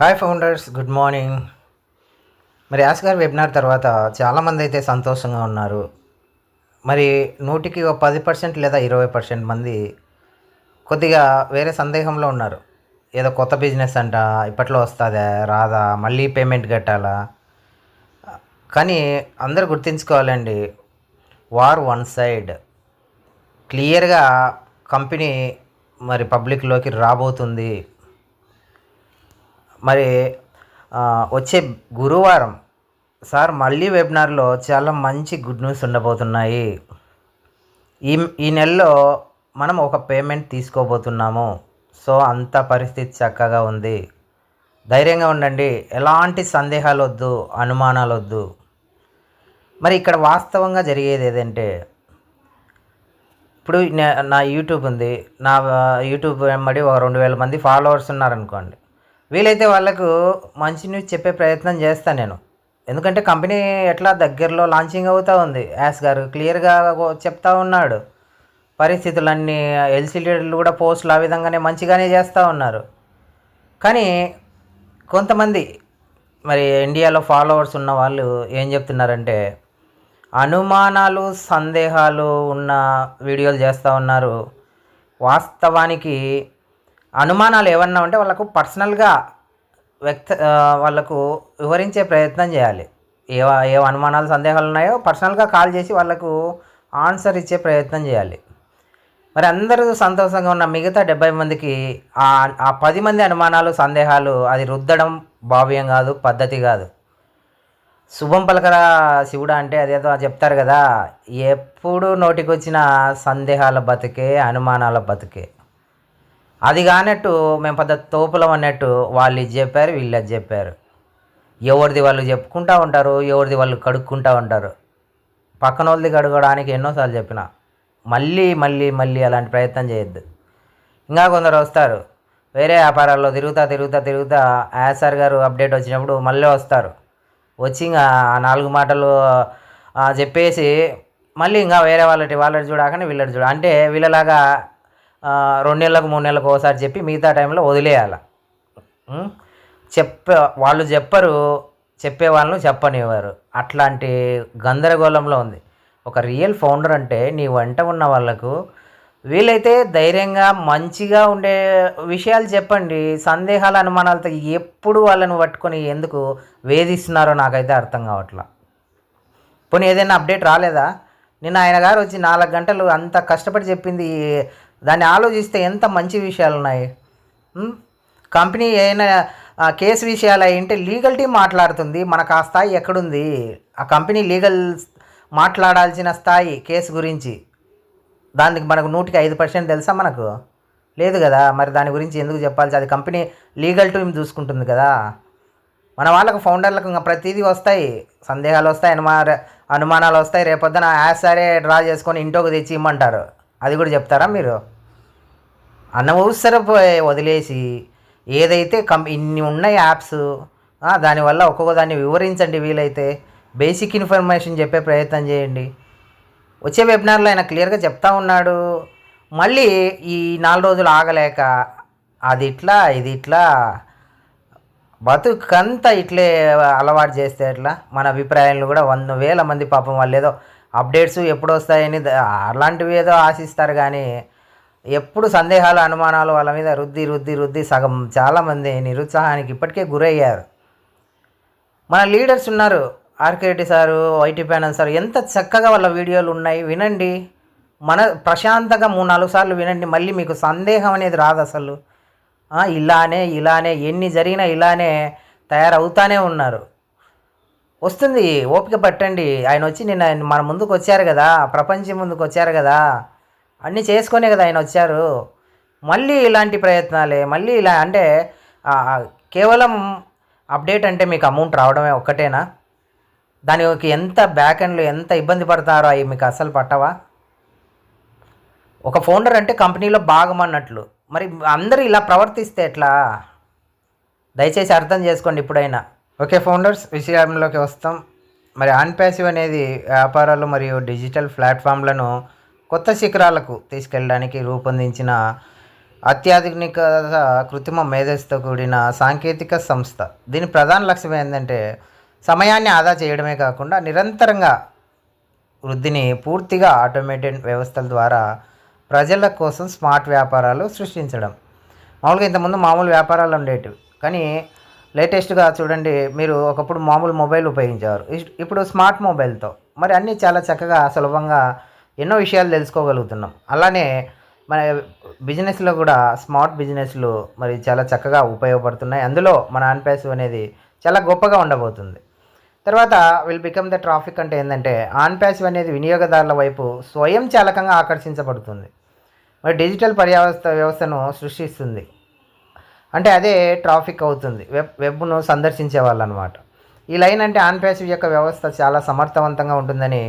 Hi founders good morning మరి యాస్ గారు వెబినార్ తర్వాత చాలామంది అయితే సంతోషంగా ఉన్నారు. మరి నూటికి ఒక పది పర్సెంట్ లేదా ఇరవై పర్సెంట్ మంది కొద్దిగా వేరే సందేహంలో ఉన్నారు. ఏదో కొత్త బిజినెస్ అంట ఇప్పట్లో వస్తుందా రాదా మళ్ళీ పేమెంట్ కట్టాలా? కానీ అందరూ గుర్తుంచుకోవాలండి వార్ వన్ సైడ్. క్లియర్గా కంపెనీ మరి పబ్లిక్లోకి రాబోతుంది. మరి వచ్చే గురువారం సార్ మళ్ళీ వెబినార్లో చాలా మంచి గుడ్ న్యూస్ ఉండబోతున్నాయి. ఈ ఈ నెలలో మనం ఒక పేమెంట్ తీసుకోబోతున్నాము. సో అంత పరిస్థితి చక్కగా ఉంది. ధైర్యంగా ఉండండి. ఎలాంటి సందేహాలు వద్దు అనుమానాలు వద్దు మరి ఇక్కడ వాస్తవంగా జరిగేది ఏదంటే ఇప్పుడు నా యూట్యూబ్ ఉంది. నా యూట్యూబ్ వెంబడి ఒక రెండు వేల మంది ఫాలోవర్స్ ఉన్నారనుకోండి. వీలైతే వాళ్ళకు మంచి న్యూస్ చెప్పే ప్రయత్నం చేస్తాను నేను. ఎందుకంటే కంపెనీ ఎట్లా దగ్గరలో లాంచింగ్ అవుతూ ఉంది. యాస్ గారు క్లియర్గా చెప్తా ఉన్నాడు. పరిస్థితులన్నీ ఎల్సీడీలు కూడా పోస్టులు ఆ విధంగానే మంచిగానే చేస్తూ ఉన్నారు. కానీ కొంతమంది మరి ఇండియాలో ఫాలోవర్స్ ఉన్న వాళ్ళు ఏం చెప్తున్నారంటే అనుమానాలు సందేహాలు ఉన్న వీడియోలు చేస్తూ ఉన్నారు. వాస్తవానికి అనుమానాలు ఏమన్నా ఉంటే వాళ్ళకు పర్సనల్గా వ్యక్త వాళ్ళకు వివరించే ప్రయత్నం చేయాలి. ఏ ఏ అనుమానాలు సందేహాలు ఉన్నాయో పర్సనల్గా కాల్ చేసి వాళ్ళకు ఆన్సర్ ఇచ్చే ప్రయత్నం చేయాలి. మరి అందరూ సంతోషంగా ఉన్న మిగతా డెబ్బై మందికి ఆ ఆ పది మంది అనుమానాలు సందేహాలు అది రుద్దడం భావ్యం కాదు పద్ధతి కాదు. శుభం పలకరా శివుడు అంటే అదేదో చెప్తారు కదా ఎప్పుడు నోటికొచ్చిన సందేహాల బతికే అనుమానాల బతికే. అది కానట్టు మేము పెద్ద తోపులం అన్నట్టు వాళ్ళు ఇది చెప్పారు వీళ్ళు అది చెప్పారు. ఎవరిది వాళ్ళు చెప్పుకుంటూ ఉంటారు ఎవరిది వాళ్ళు కడుక్కుంటూ ఉంటారు. పక్కన వాళ్ళది కడుగడానికి ఎన్నోసార్లు చెప్పిన మళ్ళీ మళ్ళీ మళ్ళీ అలాంటి ప్రయత్నం చేయొద్దు. ఇంకా కొందరు వస్తారు వేరే వ్యాపారాల్లో తిరుగుతా తిరుగుతా తిరుగుతా యాసార్ గారు అప్డేట్ వచ్చినప్పుడు మళ్ళీ వస్తారు. వచ్చి ఇంకా ఆ నాలుగు మాటలు చెప్పేసి మళ్ళీ ఇంకా వేరే వాళ్ళటి వాళ్ళని చూడాకనే వీళ్ళని చూడ అంటే వీళ్ళలాగా రెండు నెలలకు మూడు నెలలకు ఒకసారి చెప్పి మిగతా టైంలో వదిలేయాలి. చెప్పే వాళ్ళు చెప్పరు చెప్పే వాళ్ళను చెప్పనివ్వరు. అట్లాంటి గందరగోళంలో ఉంది. ఒక రియల్ ఫౌండర్ అంటే నీ వెంట ఉన్న వాళ్ళకు వీలైతే ధైర్యంగా మంచిగా ఉండే విషయాలు చెప్పండి. సందేహాల అనుమానాలతో ఎప్పుడు వాళ్ళని పట్టుకొని ఎందుకు వేధిస్తున్నారో నాకైతే అర్థం కావట్లా. పోనీ ఏదైనా అప్డేట్ రాలేదా? నిన్న ఆయన గారు వచ్చి నాలుగు గంటలు అంత కష్టపడి చెప్పింది దాన్ని ఆలోచిస్తే ఎంత మంచి విషయాలు ఉన్నాయి కంపెనీ ఏదైనా ఆ, కేసు విషయాలు అయింటే లీగల్ టీం మాట్లాడుతుంది మనకు ఆ స్థాయి ఎక్కడుంది? ఆ కంపెనీ లీగల్ మాట్లాడాల్సిన స్థాయి కేసు గురించి. దానికి మనకు నూటికి ఐదు పర్సెంట్ తెలుసా మనకు? లేదు కదా మరి దాని గురించి ఎందుకు చెప్పాల్సి? అది కంపెనీ లీగల్ టీం చూసుకుంటుంది కదా. మన వాళ్ళకు ఫౌండర్లకు ఇంకా ప్రతిదీ వస్తాయి. సందేహాలు వస్తాయి అనుమా అనుమానాలు వస్తాయి. రేపొద్దున యాస్ సరే డ్రా చేసుకొని ఇంట్లోకి తెచ్చి ఇమ్మంటారు. అది కూడా చెప్తారా మీరు? అనవసరపోయి వదిలేసి ఏదైతే కం ఇన్ని ఉన్నాయి యాప్స్ దానివల్ల ఒక్కొక్క దాన్ని వివరించండి వీలైతే. బేసిక్ ఇన్ఫర్మేషన్ చెప్పే ప్రయత్నం చేయండి. వచ్చే వెబినార్లో ఆయన క్లియర్గా చెప్తా ఉన్నాడు. మళ్ళీ ఈ నాలుగు రోజులు ఆగలేక అది ఇట్లా ఇది ఇట్లా బతుకంతా ఇట్లే అలవాటు చేస్తే ఎట్లా? మన అభిప్రాయాలు కూడా వంద వేల మంది పాపం వాళ్ళు ఏదో అప్డేట్స్ ఎప్పుడు వస్తాయని అలాంటివి ఏదో ఆశిస్తారు కానీ ఎప్పుడు సందేహాలు అనుమానాలు వాళ్ళ మీద రుద్ది రుద్ది రుద్ది సగం చాలామంది నిరుత్సాహానికి ఇప్పటికే గురయ్యారు. మన లీడర్స్ ఉన్నారు. RKT sir YT panel sir ఎంత చక్కగా వాళ్ళ వీడియోలు ఉన్నాయి వినండి. మన ప్రశాంతంగా మూడు నాలుగు సార్లు వినండి. మళ్ళీ మీకు సందేహం అనేది రాదు అసలు. ఇలానే ఇలానే ఎన్ని జరిగినా ఇలానే తయారవుతానే ఉన్నారు. వస్తుంది ఓపిక పట్టండి. ఆయన వచ్చి నిన్న మన ముందుకు వచ్చారు కదా ప్రపంచం ముందుకు వచ్చారు కదా అన్నీ చేసుకునే కదా ఆయన వచ్చారు. మళ్ళీ ఇలాంటి ప్రయత్నాలే మళ్ళీ ఇలా అంటే కేవలం అప్డేట్ అంటే మీకు అమౌంట్ రావడమే ఒక్కటేనా? దానికి ఎంత బ్యాక్ ఎండ్లో ఎంత ఇబ్బంది పడతారో అవి మీకు అసలు పట్టవా? ఒక ఫౌండర్ అంటే కంపెనీలో భాగం అన్నట్లు. మరి అందరూ ఇలా ప్రవర్తిస్తే ఎట్లా? దయచేసి అర్థం చేసుకోండి ఇప్పుడైనా. ఓకే ఫౌండర్స్ విషయంలోకి వస్తాం. మరి ఆన్ ప్యాసివ్ అనేది వ్యాపారాలు మరియు డిజిటల్ ప్లాట్ఫామ్లను కొత్త శిఖరాలకు తీసుకెళ్ళడానికి రూపొందించిన అత్యాధునిక కృత్రిమ మేధస్సుతో కూడిన సాంకేతిక సంస్థ. దీని ప్రధాన లక్ష్యం ఏంటంటే సమయాన్ని ఆదా చేయడమే కాకుండా నిరంతరంగా వృద్ధిని పూర్తిగా ఆటోమేటెడ్ వ్యవస్థల ద్వారా ప్రజల కోసం స్మార్ట్ వ్యాపారాలు సృష్టించడం. మామూలుగా ఇంతకుముందు మామూలు వ్యాపారాలు ఉండేటివి. కానీ లేటెస్ట్గా చూడండి మీరు ఒకప్పుడు మామూలు మొబైల్ ఉపయోగించేవారు. ఇప్పుడు స్మార్ట్ మొబైల్తో. మరి అన్నీ చాలా చక్కగా సులభంగా ఎన్నో విషయాలు తెలుసుకోగలుగుతున్నాం. అలానే మన బిజినెస్లో కూడా స్మార్ట్ బిజినెస్లు మరి చాలా చక్కగా ఉపయోగపడుతున్నాయి. అందులో మన ఆన్పాసివ్ అనేది చాలా గొప్పగా ఉండబోతుంది. తర్వాత విల్ బికమ్ ద ట్రాఫిక్ అంటే ఏంటంటే ఆన్పాసివ్ అనేది వినియోగదారుల వైపు స్వయం చాలకంగా ఆకర్షించబడుతుంది. మరి డిజిటల్ పర్యావస్థ వ్యవస్థను సృష్టిస్తుంది. అంటే అదే ట్రాఫిక్ అవుతుంది. వెబ్ వెబ్ను సందర్శించే వాళ్ళు అనమాట ఈ లైన్ అంటే ఆన్ ప్యాసివ్ యొక్క వ్యవస్థ చాలా సమర్థవంతంగా ఉంటుందని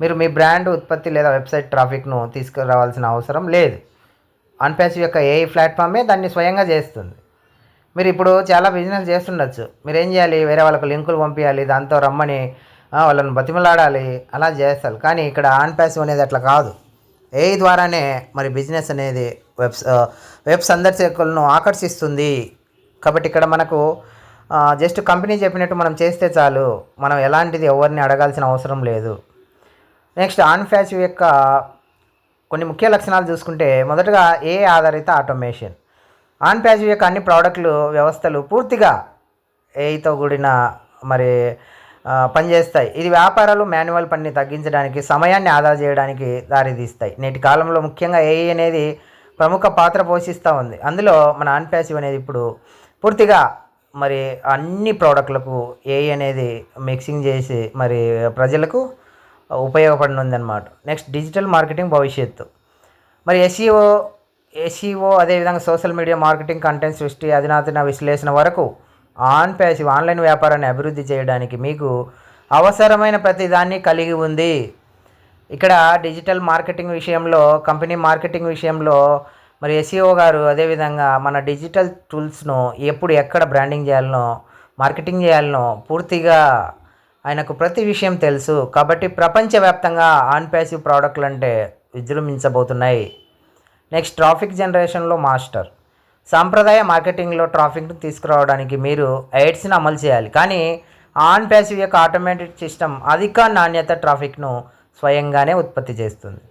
మీరు మీ బ్రాండ్ ఉత్పత్తి లేదా వెబ్సైట్ ట్రాఫిక్ను తీసుకురావాల్సిన అవసరం లేదు. ఆన్ ప్యాసివ్ యొక్క ఏ ప్లాట్ఫామే దాన్ని స్వయంగా చేస్తుంది. మీరు ఇప్పుడు చాలా బిజినెస్ చేస్తుండొచ్చు. మీరు ఏం చేయాలి? వేరే వాళ్ళకు లింకులు పంపించాలి దాంతో రమ్మని వాళ్ళని బతిమలాడాలి అలా చేస్తారు. కానీ ఇక్కడ ఆన్ ప్యాసివ్ అనేది అట్లా కాదు. ఏఐ ద్వారానే మరి బిజినెస్ అనేది వెబ్ వెబ్ సందర్శకులను ఆకర్షిస్తుంది. కాబట్టి ఇక్కడ మనకు జస్ట్ కంపెనీ చెప్పినట్టు మనం చేస్తే చాలు. మనం ఎలాంటిది ఎవరిని అడగాల్సిన అవసరం లేదు. నెక్స్ట్ ఆన్ ఫ్యాచ్ యొక్క కొన్ని ముఖ్య లక్షణాలు చూసుకుంటే మొదటగా ఏ ఆధారిత ఆటోమేషన్. ఆన్ ప్యాసివ్ యొక్క అన్ని ప్రోడక్ట్లు వ్యవస్థలు పూర్తిగా ఏఐతో కూడిన మరి పనిచేస్తాయి. ఇది వ్యాపారాలు మాన్యువల్ పనిని తగ్గించడానికి సమయాన్ని ఆదా చేయడానికి దారితీస్తాయి. నేటి కాలంలో ముఖ్యంగా ఏఐ అనేది ప్రముఖ పాత్ర పోషిస్తూ ఉంది. అందులో మన అన్ప్యాసివ్ అనేది ఇప్పుడు పూర్తిగా మరి అన్ని ప్రోడక్ట్లకు ఏఐ అనేది మిక్సింగ్ చేసి మరి ప్రజలకు ఉపయోగపడినది అనమాట నెక్స్ట్ డిజిటల్ మార్కెటింగ్ భవిష్యత్తు. మరి ఎస్ఈఓ ఎస్ఈఓ అదేవిధంగా సోషల్ మీడియా మార్కెటింగ్ కంటెంట్ సృష్టి అధునాతన విశ్లేషణ వరకు ఆన్ ప్యాసివ్ ఆన్లైన్ వ్యాపారాన్ని అభివృద్ధి చేయడానికి మీకు అవసరమైన ప్రతిదాన్ని కలిగి ఉంది. ఇక్కడ డిజిటల్ మార్కెటింగ్ విషయంలో కంపెనీ మార్కెటింగ్ విషయంలో మరి ఎస్ఈఓ గారు అదేవిధంగా మన డిజిటల్ టూల్స్ను ఎప్పుడు ఎక్కడ బ్రాండింగ్ చేయాలనో మార్కెటింగ్ చేయాలనో పూర్తిగా ఆయనకు ప్రతి విషయం తెలుసు. కాబట్టి ప్రపంచవ్యాప్తంగా ఆన్ ప్యాసివ్ ప్రోడక్ట్లు అంటే విజృంభించబోతున్నాయి నెక్స్ట్ ట్రాఫిక్ జనరేషన్లో మాస్టర్. సాంప్రదాయ మార్కెటింగ్లో ట్రాఫిక్ను తీసుకురావడానికి మీరు ఎయిడ్స్ని అమలు చేయాలి. కానీ ఆన్ ప్యాసివ్ యొక్క ఆటోమేటిక్ సిస్టమ్ అధిక నాణ్యత ట్రాఫిక్ను స్వయంగానే ఉత్పత్తి చేస్తుంది.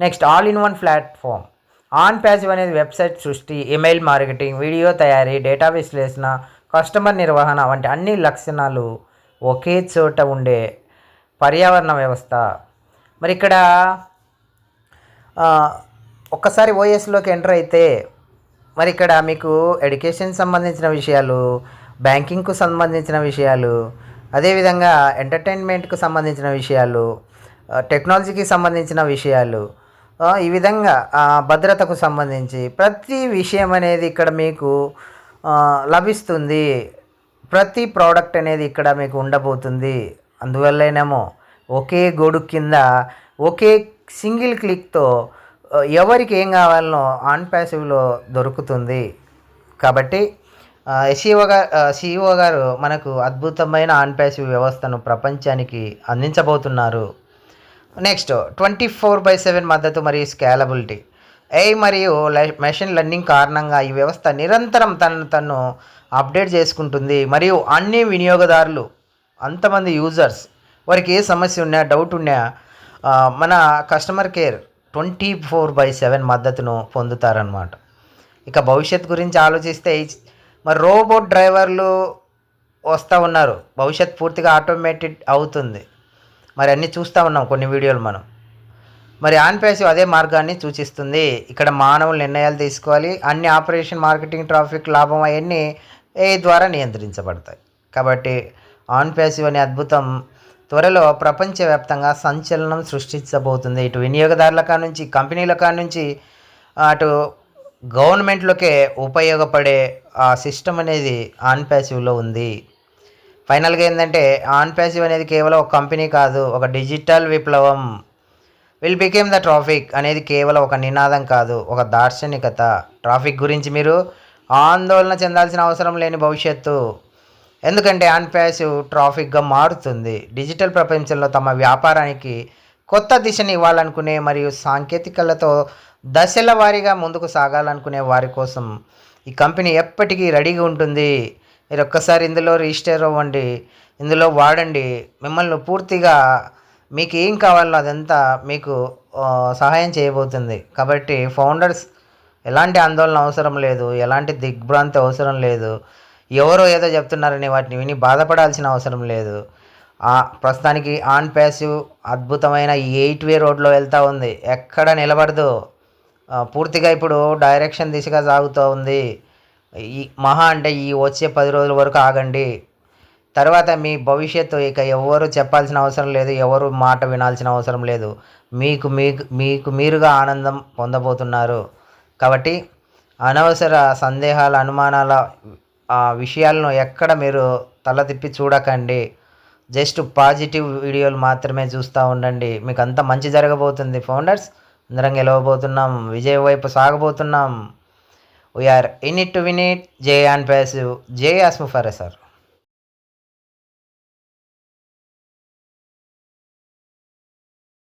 Next all in one platform. OnPassive అనేది వెబ్సైట్ సృష్టి ఇమెయిల్ మార్కెటింగ్ వీడియో తయారీ డేటా విశ్లేషణ కస్టమర్ నిర్వహణ వంటి అన్ని లక్షణాలు ఒకే చోట ఉండే పర్యావరణ వ్యవస్థ. మరి ఇక్కడ ఒక్కసారి ఓఎస్లోకి ఎంటర్ అయితే మరి ఇక్కడ మీకు ఎడ్యుకేషన్ సంబంధించిన విషయాలు బ్యాంకింగ్కు సంబంధించిన విషయాలు అదేవిధంగా ఎంటర్టైన్మెంట్కు సంబంధించిన విషయాలు టెక్నాలజీకి సంబంధించిన విషయాలు ఈ విధంగా భద్రతకు సంబంధించి ప్రతి విషయం అనేది ఇక్కడ మీకు లభిస్తుంది. ప్రతి ప్రోడక్ట్ అనేది ఇక్కడ మీకు ఉండబోతుంది. అందువల్లనేమో ఒకే గొడుగు కింద ఒకే సింగిల్ క్లిక్తో ఎవరికి ఏం కావాలనో ఆన్ ప్యాసివ్లో దొరుకుతుంది. కాబట్టి ఎస్ఈఓ గారు సిఇఓ గారు మనకు అద్భుతమైన ఆన్ ప్యాసివ్ వ్యవస్థను ప్రపంచానికి అందించబోతున్నారు. Next twenty four by seven మద్దతు మరియు స్కేలబిలిటీ. ఏఐ మరియు మెషిన్ లెర్నింగ్ కారణంగా ఈ వ్యవస్థ నిరంతరం తనను తను అప్డేట్ చేసుకుంటుంది మరియు అన్ని వినియోగదారులు అంతమంది యూజర్స్ వారికి ఏ సమస్య ఉన్నా డౌట్ ఉన్నా మన customer care twenty four by seven మద్దతును పొందుతారనమాట ఇక భవిష్యత్ గురించి ఆలోచిస్తే మరి రోబోట్ డ్రైవర్లు వస్తూ ఉన్నారు. భవిష్యత్ పూర్తిగా ఆటోమేటెడ్ అవుతుంది. మరి అన్నీ చూస్తూ ఉన్నాం కొన్ని వీడియోలు మనం. మరి ఆన్ అదే మార్గాన్ని సూచిస్తుంది. ఇక్కడ మానవులు నిర్ణయాలు తీసుకోవాలి. అన్ని ఆపరేషన్ మార్కెటింగ్ ట్రాఫిక్ లాభం అవన్నీ ఏ ద్వారా నియంత్రించబడతాయి. కాబట్టి ఆన్ ప్యాసివ్ అనే అద్భుతం త్వరలో ప్రపంచవ్యాప్తంగా సంచలనం సృష్టించబోతుంది. ఇటు వినియోగదారుల కాడ నుంచి కంపెనీల కాడ నుంచి అటు గవర్నమెంట్లోకే ఉపయోగపడే ఆ సిస్టమ్ అనేది ఆన్ ప్యాసివ్లో ఉంది. ఫైనల్గా ఏంటంటే ఆన్ ప్యాసివ్ అనేది కేవలం ఒక కంపెనీ కాదు ఒక డిజిటల్ విప్లవం. విల్ బికేమ్ ద ట్రాఫిక్ అనేది కేవలం ఒక నినాదం కాదు ఒక దార్శనికత. ట్రాఫిక్ గురించి మీరు ఆందోళన చెందాల్సిన అవసరం లేని భవిష్యత్తు. ఎందుకంటే ఆన్ ట్రాఫిక్గా మారుతుంది. డిజిటల్ ప్రపంచంలో తమ వ్యాపారానికి కొత్త దిశని ఇవ్వాలనుకునే మరియు సాంకేతికలతో దశల వారీగా ముందుకు సాగాలనుకునే వారి కోసం ఈ కంపెనీ ఎప్పటికీ రెడీగా ఉంటుంది. మీరు ఒక్కసారి ఇందులో రిజిస్టర్ అవ్వండి. ఇందులో వాడండి. మిమ్మల్ని పూర్తిగా మీకు ఏం కావాలో అదంతా మీకు సహాయం చేయబోతుంది. కాబట్టి ఫౌండర్స్ ఎలాంటి ఆందోళన అవసరం లేదు. ఎలాంటి దిగ్భ్రాంతి అవసరం లేదు. ఎవరో ఏదో చెప్తున్నారని వాటిని విని బాధపడాల్సిన అవసరం లేదు. ప్రస్తుతానికి ఆన్ ప్యాసివ్ అద్భుతమైన ఎయిట్ వే రోడ్లో వెళ్తూ ఉంది. ఎక్కడ నిలబడదు. పూర్తిగా ఇప్పుడు డైరెక్షన్ దిశగా సాగుతూ ఉంది. ఈ మహా అంటే ఈ వచ్చే పది రోజుల వరకు ఆగండి. తర్వాత మీ భవిష్యత్తు ఇక ఎవరు చెప్పాల్సిన అవసరం లేదు. ఎవరు మాట వినాల్సిన అవసరం లేదు. మీకు మీకు మీకు మీరుగా ఆనందం పొందబోతున్నారు. కాబట్టి అనవసర సందేహాల అనుమానాల ఆ విషయాలను ఎక్కడ మీరు తల తిప్పి చూడకండి. జస్ట్ పాజిటివ్ వీడియోలు మాత్రమే చూస్తూ ఉండండి. మీకు అంత మంచి జరగబోతుంది ఫౌండర్స్. అందరం గెలవబోతున్నాం. విజయ వైపు సాగబోతున్నాం. We're in it to win it J OnPassive. జే ఆస్ము ఫర్ సార్.